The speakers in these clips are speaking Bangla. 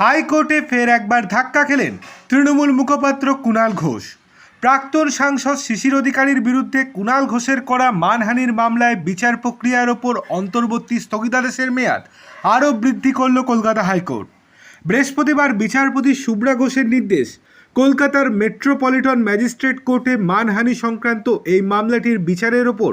হাইকোর্টে ফের একবার ধাক্কা খেলেন তৃণমূল মুখপাত্র কুণাল ঘোষ। প্রাক্তন সাংসদ শিশির অধিকারীর বিরুদ্ধে কুণাল ঘোষের করা মানহানির মামলায় বিচার প্রক্রিয়ার ওপর অন্তর্বর্তী স্থগিতাদেশের মেয়াদ আরও বৃদ্ধি করল কলকাতা হাইকোর্ট। বৃহস্পতিবার বিচারপতি শুভ্রা ঘোষের নির্দেশ, কলকাতার মেট্রোপলিটন ম্যাজিস্ট্রেট কোর্টে মানহানি সংক্রান্ত এই মামলাটির বিচারের ওপর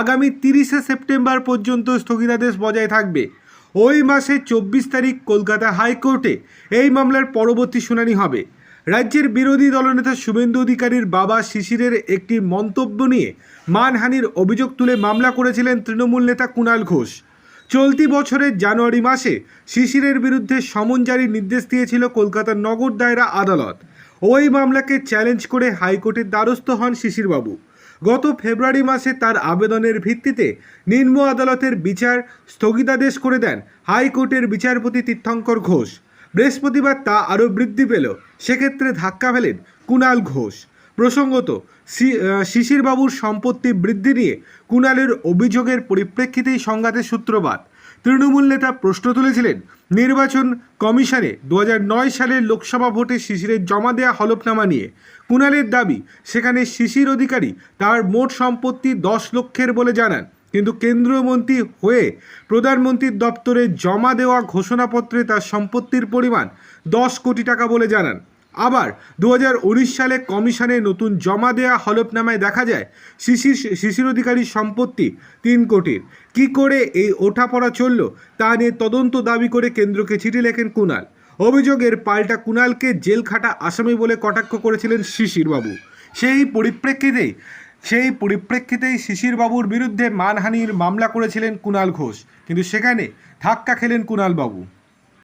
আগামী তিরিশে সেপ্টেম্বর পর্যন্ত স্থগিতাদেশ বজায় থাকবে। ওই মাসে চব্বিশ তারিখ কলকাতা হাইকোর্টে এই মামলার পরবর্তী শুনানি হবে। রাজ্যের বিরোধী দলনেতা শুভেন্দু অধিকারীর বাবা শিশিরের একটি মন্তব্য নিয়ে মানহানির অভিযোগ তুলে মামলা করেছিলেন তৃণমূল নেতা কুণাল ঘোষ। চলতি বছরের জানুয়ারি মাসে শিশিরের বিরুদ্ধে সমন জারির নির্দেশ দিয়েছিল কলকাতার নগর দায়রা আদালত। ওই মামলাকে চ্যালেঞ্জ করে হাইকোর্টের দ্বারস্থ হন শিশিরবাবু। গত ফেব্রুয়ারি মাসে তার আবেদনের ভিত্তিতে নিম্ন আদালতের বিচার স্থগিতাদেশ করে দেন হাইকোর্টের বিচারপতি তীর্থঙ্কর ঘোষ। বৃহস্পতিবার তা আরও বৃদ্ধি পেল। সেক্ষেত্রে ধাক্কা ফেলেন কুণাল ঘোষ। প্রসঙ্গত শিশিরবাবুর সম্পত্তি বৃদ্ধি নিয়ে কুণালের অভিযোগের পরিপ্রেক্ষিতেই সংঘাতের সূত্রপাত। তৃণমূল নেতা প্রশ্ন তুলেছিলেন, নির্বাচন কমিশনে দু হাজার নয় সালের লোকসভা ভোটে শিশিরের জমা দেওয়া হলফনামা নিয়ে। কুণালের দাবি, সেখানে শিশির অধিকারী তার মোট সম্পত্তি দশ লক্ষের বলে জানান। কিন্তু কেন্দ্রীয় মন্ত্রী হয়ে প্রধানমন্ত্রীর দপ্তরে জমা দেওয়া ঘোষণাপত্রে তার সম্পত্তির পরিমাণ দশ কোটি টাকা বলে জানান। আবার দু হাজার উনিশ সালে কমিশনে নতুন জমা দেয়া হলফনামায় দেখা যায়, শিশির শিশির অধিকারীর সম্পত্তি তিন কোটির। কি করে এই ওঠাপড়া চলল, তা নিয়ে তদন্ত দাবি করে কেন্দ্রকে চিঠি লেখেন কুণাল। অভিযোগের পাল্টা কুণালকে জেল খাটা আসামি বলে কটাক্ষ করেছিলেন শিশিরবাবু। সেই পরিপ্রেক্ষিতেই সেই পরিপ্রেক্ষিতেই শিশিরবাবুর বিরুদ্ধে মানহানির মামলা করেছিলেন কুণাল ঘোষ। কিন্তু সেখানে ধাক্কা খেলেন কুণাল বাবু